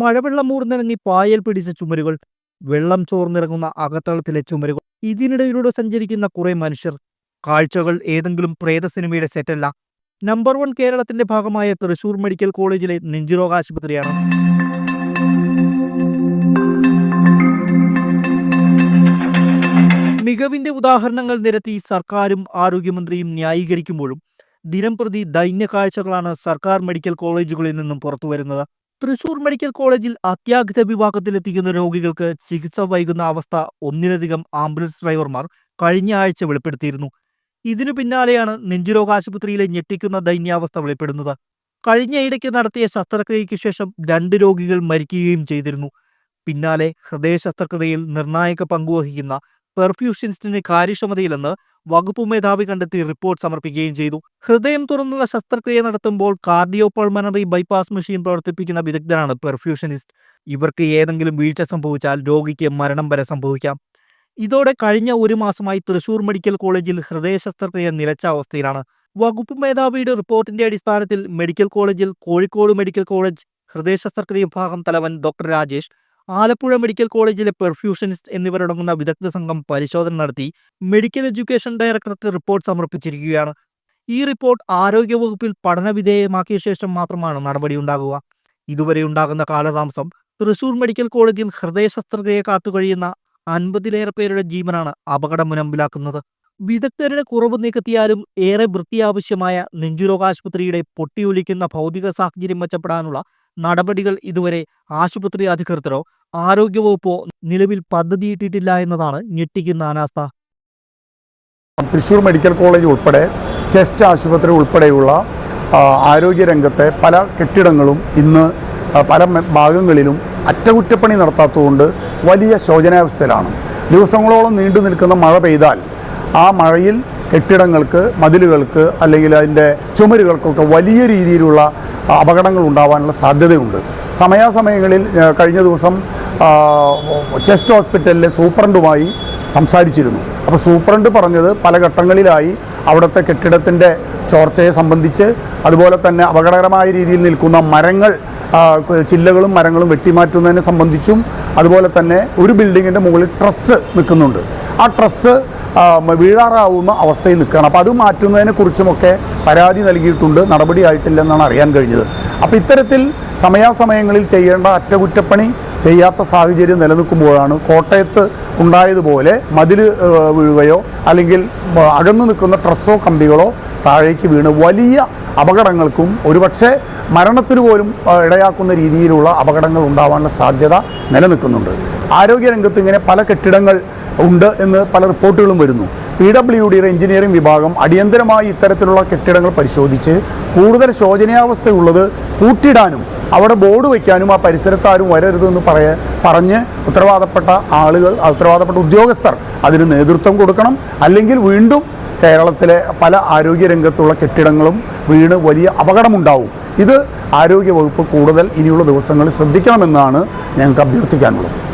മഴവെള്ളം മൂർന്നിറങ്ങി പായൽ പിടിച്ച ചുമരുകൾ വെള്ളം ചോർന്നിറങ്ങുന്ന അകത്തളത്തിലെ ചുമരുകൾ ഇതിനിടയിലൂടെ സഞ്ചരിക്കുന്ന കുറെ മനുഷ്യർ കാഴ്ചകൾ ഏതെങ്കിലും പ്രേത സിനിമയുടെ സെറ്റല്ല. നമ്പർ വൺ കേരളത്തിന്റെ ഭാഗമായ തൃശൂർ മെഡിക്കൽ കോളേജിലെ നെഞ്ചുരോഗ ആശുപത്രിയാണ്. മികവിന്റെ ഉദാഹരണങ്ങൾ നിരത്തി സർക്കാരും ആരോഗ്യമന്ത്രിയും ന്യായീകരിക്കുമ്പോഴും ദിനംപ്രതി ദൈന്യ കാഴ്ചകളാണ് സർക്കാർ മെഡിക്കൽ കോളേജുകളിൽ നിന്നും പുറത്തുവരുന്നത്. തൃശൂർ മെഡിക്കൽ കോളേജിൽ അത്യാഹിത വിഭാഗത്തിലെത്തിക്കുന്ന രോഗികൾക്ക് ചികിത്സ വൈകുന്ന അവസ്ഥ ഒന്നിലധികം ആംബുലൻസ് ഡ്രൈവർമാർ കഴിഞ്ഞ ആഴ്ച വെളിപ്പെടുത്തിയിരുന്നു. ഇതിനു പിന്നാലെയാണ് നെഞ്ചുരോഗ ആശുപത്രിയിലെ ഞെട്ടിക്കുന്ന ദൈന്യാവസ്ഥ വെളിപ്പെടുന്നത്. കഴിഞ്ഞ ഇടയ്ക്ക് നടത്തിയ ശസ്ത്രക്രിയയ്ക്ക് ശേഷം രണ്ട് രോഗികൾ മരിക്കുകയും ചെയ്തിരുന്നു. പിന്നാലെ ഹൃദയ ശസ്ത്രക്രിയയിൽ നിർണായക പങ്കുവഹിക്കുന്ന പെർഫ്യൂഷനിസ്റ്റിന് കാര്യക്ഷമതയില്ലെന്ന് വകുപ്പ് മേധാവി കണ്ടെത്തി റിപ്പോർട്ട് സമർപ്പിക്കുകയും ചെയ്തു. ഹൃദയം തുറന്നുള്ള ശസ്ത്രക്രിയ നടത്തുമ്പോൾ കാർഡിയോ പൾമണറി ബൈപ്പാസ് മെഷീൻ പ്രവർത്തിപ്പിക്കുന്ന വിദഗ്ധനാണ് പെർഫ്യൂഷനിസ്റ്റ്. ഇവർക്ക് ഏതെങ്കിലും വീഴ്ച സംഭവിച്ചാൽ രോഗിക്ക് മരണം വരെ സംഭവിക്കാം. ഇതോടെ കഴിഞ്ഞ ഒരു മാസമായി തൃശൂർ മെഡിക്കൽ കോളേജിൽ ഹൃദയ ശസ്ത്രക്രിയ നിലച്ച അവസ്ഥയിലാണ്. വകുപ്പ് മേധാവിയുടെ റിപ്പോർട്ടിന്റെ അടിസ്ഥാനത്തിൽ മെഡിക്കൽ കോളേജിൽ കോഴിക്കോട് മെഡിക്കൽ കോളേജ് ഹൃദയ ശസ്ത്രക്രിയ വിഭാഗം തലവൻ ഡോക്ടർ രാജേഷ് ആലപ്പുഴ മെഡിക്കൽ കോളേജിലെ പെർഫ്യൂഷനിസ്റ്റ് എന്നിവരടങ്ങുന്ന വിദഗ്ധ സംഘം പരിശോധന നടത്തി മെഡിക്കൽ എഡ്യൂക്കേഷൻ ഡയറക്ടർക്ക് റിപ്പോർട്ട് സമർപ്പിച്ചിരിക്കുകയാണ്. ഈ റിപ്പോർട്ട് ആരോഗ്യവകുപ്പിൽ പഠനവിധേയമാക്കിയ ശേഷം മാത്രമാണ് നടപടിയുണ്ടാകുക. ഇതുവരെ ഉണ്ടാകുന്ന കാലതാമസം തൃശൂർ മെഡിക്കൽ കോളേജിൽ ഹൃദയ ശസ്ത്രക്രിയ കാത്തുകഴിയുന്ന അൻപതിലേറെ പേരുടെ ജീവനാണ് അപകടം മുനമ്പിലാക്കുന്നത്. വിദഗ്ധരുടെ കുറവ് നികത്തിയാലും ഏറെ വൃത്തിയാവശ്യമായ നെഞ്ചുരോഗ ആശുപത്രിയുടെ പൊട്ടിയൊലിക്കുന്ന ഭൗതിക സാഹചര്യം മെച്ചപ്പെടാനുള്ള നടപടികൾ ഇതുവരെ ആശുപത്രി അധികൃതരോ ആരോഗ്യവകുപ്പോ നിലവിൽ പദ്ധതിയിട്ടിട്ടില്ല എന്നതാണ് ഞെട്ടിക്കുന്ന അനാസ്ഥ. തൃശൂർ മെഡിക്കൽ കോളേജ് ഉൾപ്പെടെ ചെസ്റ്റ് ആശുപത്രി ഉൾപ്പെടെയുള്ള ആരോഗ്യരംഗത്തെ പല കെട്ടിടങ്ങളും ഇന്ന് പല ഭാഗങ്ങളിലും അറ്റകുറ്റപ്പണി നടത്താത്തതുകൊണ്ട് വലിയ ശോചനാവസ്ഥയിലാണ്. ദിവസങ്ങളോളം നീണ്ടു നിൽക്കുന്ന മഴ പെയ്താൽ ആ മഴയിൽ കെട്ടിടങ്ങൾക്ക് മതിലുകൾക്ക് അല്ലെങ്കിൽ അതിന്റെ ചുമരുകൾക്കൊക്കെ വലിയ രീതിയിലുള്ള അപകടങ്ങൾ ഉണ്ടാവാനുള്ള സാധ്യതയുണ്ട്. സമയാസമയങ്ങളിൽ കഴിഞ്ഞ ദിവസം ചെസ്റ്റ് ഹോസ്പിറ്റലിലെ സൂപ്രണ്ടുമായി സംസാരിച്ചിരുന്നു. അപ്പോൾ സൂപ്രണ്ട് പറഞ്ഞത് പല ഘട്ടങ്ങളിലായി അവിടുത്തെ കെട്ടിടത്തിന്റെ ചോർച്ചയെ സംബന്ധിച്ച് അതുപോലെ തന്നെ അപകടകരമായ രീതിയിൽ നിൽക്കുന്ന മരങ്ങൾ ചില്ലകളും മരങ്ങളും വെട്ടിമാറ്റുന്നതിനെ സംബന്ധിച്ചും അതുപോലെ തന്നെ ഒരു ബിൽഡിങ്ങിന്റെ മുകളിൽ ട്രസ്സ് നിൽക്കുന്നുണ്ട്. ആ മ- വീഴാറാവുന്ന അവസ്ഥയിൽ നിൽക്കുകയാണ്. അപ്പോൾ അത് മാറ്റുന്നതിനെ കുറിച്ചുമൊക്കെ പരാതി നൽകിയിട്ടുണ്ട്. നടപടിയായിട്ടില്ലെന്നാണ് അറിയാൻ കഴിഞ്ഞത്. അപ്പോൾ ഇത്തരത്തിൽ സമയാസമയങ്ങളിൽ ചെയ്യേണ്ട അറ്റകുറ്റപ്പണി ചെയ്യാത്ത സാഹചര്യം നിലനിൽക്കുമ്പോഴാണ് കോട്ടയത്ത് ഉണ്ടായതുപോലെ മതിൽ വീഴുകയോ അല്ലെങ്കിൽ അകന്നു നിൽക്കുന്ന ട്രസ്സോ കമ്പികളോ താഴേക്ക് വീണ് വലിയ അപകടങ്ങൾക്കും ഒരുപക്ഷെ മരണത്തിന് പോലും ഇടയാക്കുന്ന രീതിയിലുള്ള അപകടങ്ങൾ ഉണ്ടാവാനുള്ള സാധ്യത നിലനിൽക്കുന്നുണ്ട്. ആരോഗ്യരംഗത്ത് ഇങ്ങനെ പല കെട്ടിടങ്ങൾ ഉണ്ട് എന്ന് പല റിപ്പോർട്ടുകളും വരുന്നു. പി ഡബ്ല്യു ഡിയുടെ എഞ്ചിനീയറിംഗ് വിഭാഗം അടിയന്തരമായി ഇത്തരത്തിലുള്ള കെട്ടിടങ്ങൾ പരിശോധിച്ച് കൂടുതൽ ശോചനീയാവസ്ഥയുള്ളത് പൂട്ടിടാനും അവിടെ ബോർഡ് വയ്ക്കാനും ആ പരിസരത്ത് ആരും വരരുതെന്ന് പറയ പറഞ്ഞ് ഉത്തരവാദപ്പെട്ട ആളുകൾ ഉത്തരവാദപ്പെട്ട ഉദ്യോഗസ്ഥർ അതിന് നേതൃത്വം കൊടുക്കണം. അല്ലെങ്കിൽ വീണ്ടും കേരളത്തിലെ പല ആരോഗ്യരംഗത്തുള്ള കെട്ടിടങ്ങളും വീണ് വലിയ അപകടമുണ്ടാവും. ഇത് ആരോഗ്യവകുപ്പ് കൂടുതൽ ഇനിയുള്ള ദിവസങ്ങളിൽ ശ്രദ്ധിക്കണമെന്നാണ് ഞങ്ങൾക്ക് അഭ്യർത്ഥിക്കാനുള്ളത്.